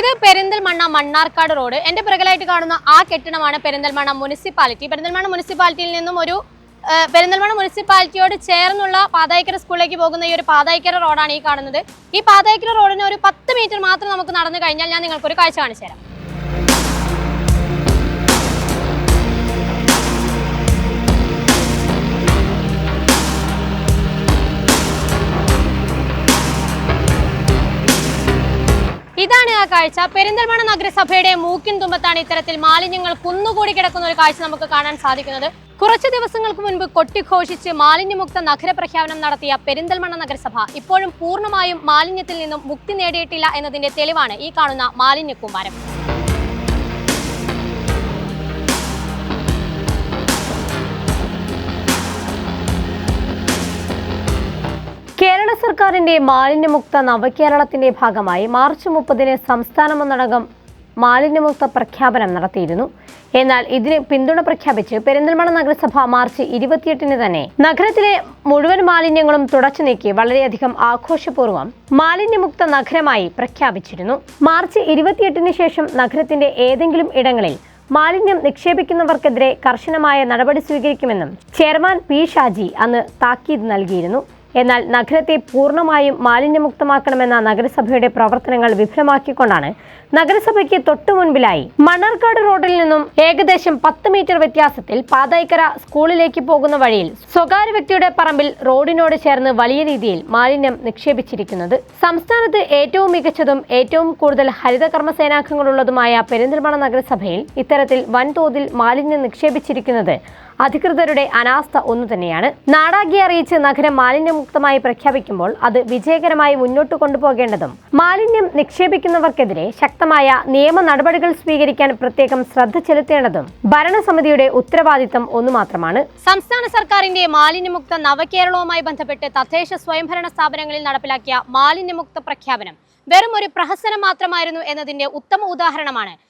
ഇത് പെരിന്തൽമണ്ണ മണ്ണാർക്കാട് റോഡ്. എന്റെ പിറകിലായിട്ട് കാണുന്ന ആ കെട്ടിടമാണ് പെരിന്തൽമണ്ണ മുനിസിപ്പാലിറ്റി. പെരിന്തൽമണ്ണ മുനിസിപ്പാലിറ്റിയിൽ നിന്നും ഒരു പെരിന്തൽമണ്ണ മുനിസിപ്പാലിറ്റിയോട് ചേർന്നുള്ള പാതായിക്കര സ്കൂളിലേക്ക് പോകുന്ന ഈ ഒരു പാതായിക്കര റോഡാണ് ഈ കാണുന്നത്. ഈ പാതായിക്കര റോഡിന് ഒരു പത്ത് മീറ്റർ മാത്രം നമുക്ക് നടന്നു കഴിഞ്ഞാൽ ഞാൻ നിങ്ങൾക്കൊരു കാഴ്ച കാണിച്ചു തരാം. ഇതാണ് ആ കാഴ്ച. പെരിന്തൽമണ്ണ നഗരസഭയുടെ മൂക്കിൻ തുമ്പത്താണ് ഇത്തരത്തിൽ മാലിന്യങ്ങൾ കുന്നുകൂടി കിടക്കുന്ന ഒരു കാഴ്ച നമുക്ക് കാണാൻ സാധിക്കുന്നത്. കുറച്ച് ദിവസങ്ങൾക്ക് മുൻപ് കൊട്ടിഘോഷിച്ച് മാലിന്യമുക്ത നഗരപ്രഖ്യാപനം നടത്തിയ പെരിന്തൽമണ്ണ നഗരസഭ ഇപ്പോഴും പൂർണമായും മാലിന്യത്തിൽ നിന്നും മുക്തി നേടിയിട്ടില്ല എന്നതിന്റെ തെളിവാണ് ഈ കാണുന്ന മാലിന്യ കൂമ്പാരം സർക്കാരിന്റെ മാലിന്യമുക്ത നവകേരളത്തിന്റെ ഭാഗമായി മാർച്ച് മുപ്പതിന് സംസ്ഥാനമൊന്നടങ്കം മാലിന്യമുക്ത പ്രഖ്യാപനം നടത്തിയിരുന്നു. എന്നാൽ ഇതിന് പിന്തുണ പ്രഖ്യാപിച്ച് പെരിന്തൽമണ്ണ നഗരസഭ മാർച്ച് ഇരുപത്തിയെട്ടിന് തന്നെ നഗരത്തിലെ മുഴുവൻ മാലിന്യങ്ങളും തുടച്ചു നീക്കി വളരെയധികം ആഘോഷപൂർവം മാലിന്യമുക്ത നഗരമായി പ്രഖ്യാപിച്ചിരുന്നു. മാർച്ച് ഇരുപത്തിയെട്ടിന് ശേഷം നഗരത്തിന്റെ ഏതെങ്കിലും ഇടങ്ങളിൽ മാലിന്യം നിക്ഷേപിക്കുന്നവർക്കെതിരെ കർശനമായ നടപടി സ്വീകരിക്കുമെന്നും ചെയർമാൻ പി ഷാജി അന്ന് താക്കീത് നൽകിയിരുന്നു. എന്നാൽ നഗരത്തെ പൂർണമായും മാലിന്യമുക്തമാക്കണമെന്ന നഗരസഭയുടെ പ്രവർത്തനങ്ങൾ വിഫലമാക്കിക്കൊണ്ടാണ് നഗരസഭയ്ക്ക് തൊട്ടു മുൻപിലായി മണർക്കാട് റോഡിൽ നിന്നും ഏകദേശം പത്ത് മീറ്റർ വ്യത്യാസത്തിൽ പാതായിക്കര സ്കൂളിലേക്ക് പോകുന്ന വഴിയിൽ സ്വകാര്യ വ്യക്തിയുടെ പറമ്പിൽ റോഡിനോട് ചേർന്ന് വലിയ രീതിയിൽ മാലിന്യം നിക്ഷേപിച്ചിരിക്കുന്നത്. സംസ്ഥാനത്ത് ഏറ്റവും മികച്ചതും ഏറ്റവും കൂടുതൽ ഹരിത കർമ്മസേനാംഗങ്ങളുള്ളതുമായ പെരിന്തൽമണ്ണ നഗരസഭയിൽ ഇത്തരത്തിൽ വൻതോതിൽ മാലിന്യം നിക്ഷേപിച്ചിരിക്കുന്നത് അധികൃതരുടെ അനാസ്ഥ ഒന്നു തന്നെയാണ് നാടാകെ അറിയിച്ച് നഗരം മാലിന്യമുക്തമായി പ്രഖ്യാപിക്കുമ്പോൾ അത് വിജയകരമായി മുന്നോട്ട് കൊണ്ടുപോകേണ്ടതും മാലിന്യം നിക്ഷേപിക്കുന്നവർക്കെതിരെ ശക്തമായ നിയമ നടപടികൾ സ്വീകരിക്കാൻ പ്രത്യേകം ശ്രദ്ധ ചെലുത്തേണ്ടതും ഭരണസമിതിയുടെ ഉത്തരവാദിത്തം ഒന്നു മാത്രമാണ്. സംസ്ഥാന സർക്കാരിന്റെ മാലിന്യമുക്ത നവകേരളവുമായി ബന്ധപ്പെട്ട് തദ്ദേശ സ്വയംഭരണ സ്ഥാപനങ്ങളിൽ നടപ്പിലാക്കിയ മാലിന്യമുക്ത പ്രഖ്യാപനം വെറും ഒരു പ്രഹസനം മാത്രമായിരുന്നു എന്നതിന്റെ ഉത്തമ ഉദാഹരണമാണ്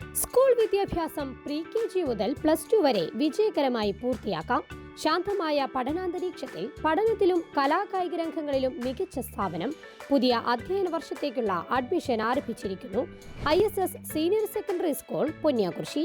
School വിദ്യാഭ്യാസം പ്രീ കെ ജി മുതൽ പ്ലസ് ടു വരെ വിജയകരമായി പൂർത്തിയാക്കാം. ശാന്തമായ പഠനാന്തരീക്ഷത്തിൽ പഠനത്തിലും കലാകായിക രംഗങ്ങളിലും മികച്ച സ്ഥാപനം പുതിയ അധ്യയന വർഷത്തേക്കുള്ള അഡ്മിഷൻ ആരംഭിച്ചിരിക്കുന്നു. I senior secondary school Ponniyakurshi